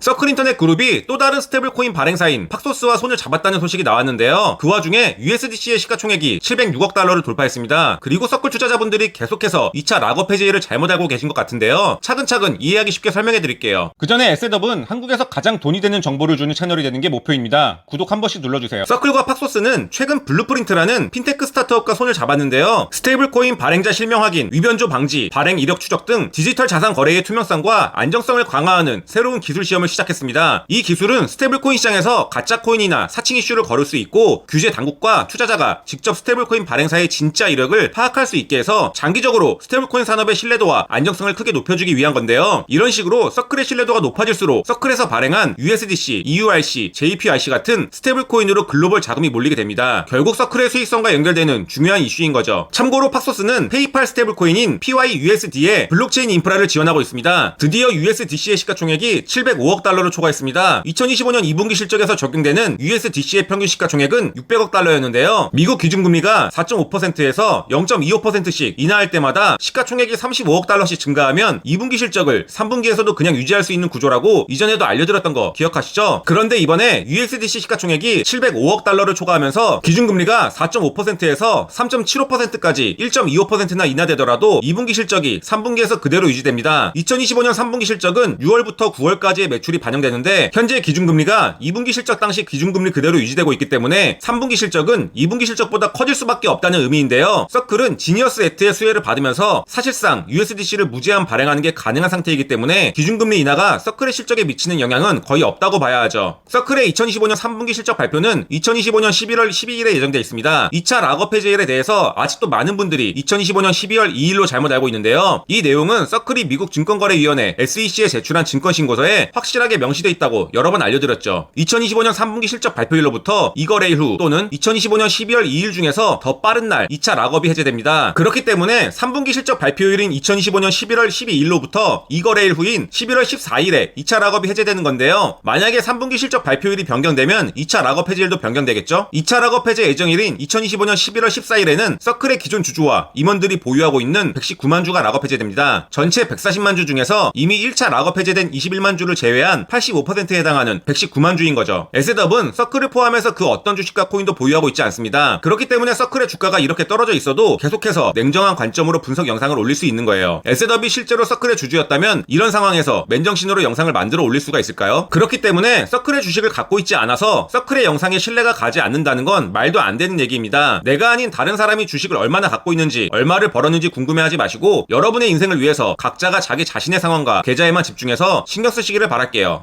서클 인터넷 그룹이 또 다른 스테이블 코인 발행사인 팍소스와 손을 잡았다는 소식이 나왔는데요. 그 와중에 USDC의 시가총액이 706억 달러를 돌파했습니다. 그리고 서클 투자자분들이 계속해서 2차 락업 해제를 잘못 알고 계신 것 같은데요. 차근차근 이해하기 쉽게 설명해 드릴게요. 그 전에 에셋업은 한국에서 가장 돈이 되는 정보를 주는 채널이 되는 게 목표입니다. 구독 한 번씩 눌러주세요. 서클과 팍소스는 최근 블루프린트라는 핀테크 스타트업과 손을 잡았는데요. 스테이블 코인 발행자 실명 확인, 위변조 방지, 발행 이력 추적 등 디지털 자산 거래의 투명성과 안정성을 강화하는 새로운 기술 시험을 시작했습니다. 이 기술은 스테이블코인 시장에서 가짜 코인이나 사칭 이슈를 걸을 수 있고 규제 당국과 투자자가 직접 스테이블코인 발행사의 진짜 이력을 파악할 수 있게 해서 장기적으로 스테이블코인 산업의 신뢰도와 안정성을 크게 높여주기 위한 건데요. 이런 식으로 서클의 신뢰도가 높아질수록 서클에서 발행한 USDC, EURC, JPRC 같은 스테이블코인으로 글로벌 자금이 몰리게 됩니다. 결국 서클의 수익성과 연결되는 중요한 이슈인 거죠. 참고로 팍소스는 페이팔 스테이블코인인 PYUSD에 블록체인 인프라를 지원하고 있습니다. 드디어 USDC의 시가총액이 705억 달러를 초과했습니다. 2025년 2분기 실적에서 적용되는 USDC의 평균 시가 총액은 600억 달러였는데요. 미국 기준금리가 4.5%에서 0.25%씩 인하할 때마다 시가총액이 35억 달러씩 증가하면 2분기 실적을 3분기에서도 그냥 유지할 수 있는 구조라고 이전에도 알려드렸던 거 기억하시죠? 그런데 이번에 USDC 시가총액이 705억 달러를 초과하면서 기준금리가 4.5%에서 3.75%까지 1.25%나 인하되더라도 2분기 실적이 3분기에서 그대로 유지됩니다. 2025년 3분기 실적은 6월부터 9월까지의 매출 이 반영되는데 현재 기준금리가 2분기 실적 당시 기준금리 그대로 유지되고 있기 때문에 3분기 실적은 2분기 실적보다 커질 수밖에 없다는 의미인데요. 서클은 지니어스 액트의 수혜를 받으면서 사실상 USDC를 무제한 발행하는 게 가능한 상태이기 때문에 기준금리 인하가 서클의 실적에 미치는 영향은 거의 없다고 봐야 하죠. 서클의 2025년 3분기 실적 발표는 2025년 11월 12일에 예정되어 있습니다. 2차 락업 해제일에 대해서 아직도 많은 분들이 2025년 12월 2일로 잘못 알고 있는데요. 이 내용은 서클이 미국 증권거래위원회 SEC에 제출한 증권신고서에 확실 하게 명시되어 있다고 여러 번 알려드렸죠. 2025년 3분기 실적 발표일로부터 이거래일 후 또는 2025년 12월 2일 중에서 더 빠른 날 2차 락업이 해제됩니다. 그렇기 때문에 3분기 실적 발표일인 2025년 11월 12일로부터 이거래일 후인 11월 14일에 2차 락업이 해제되는 건데요. 만약에 3분기 실적 발표일이 변경되면 2차 락업 해제일도 변경되겠죠? 2차 락업 해제 예정일인 2025년 11월 14일에는 서클의 기존 주주와 임원들이 보유하고 있는 119만 주가 락업 해제됩니다. 전체 140만 주 중에서 이미 1차 락업 해제된 21만 주를 제외한 85%에 해당하는 119만 주인 거죠. 에셋업은 서클을 포함해서 그 어떤 주식과 코인도 보유하고 있지 않습니다. 그렇기 때문에 서클의 주가가 이렇게 떨어져 있어도 계속해서 냉정한 관점으로 분석 영상을 올릴 수 있는 거예요. 에셋업이 실제로 서클의 주주였다면 이런 상황에서 맨정신으로 영상을 만들어 올릴 수가 있을까요? 그렇기 때문에 서클의 주식을 갖고 있지 않아서 서클의 영상에 신뢰가 가지 않는다는 건 말도 안 되는 얘기입니다. 내가 아닌 다른 사람이 주식을 얼마나 갖고 있는지, 얼마를 벌었는지 궁금해하지 마시고 여러분의 인생을 위해서 각자가 자기 자신의 상황과 계좌에만 집중해서 신경 쓰시기를 바랄 게요.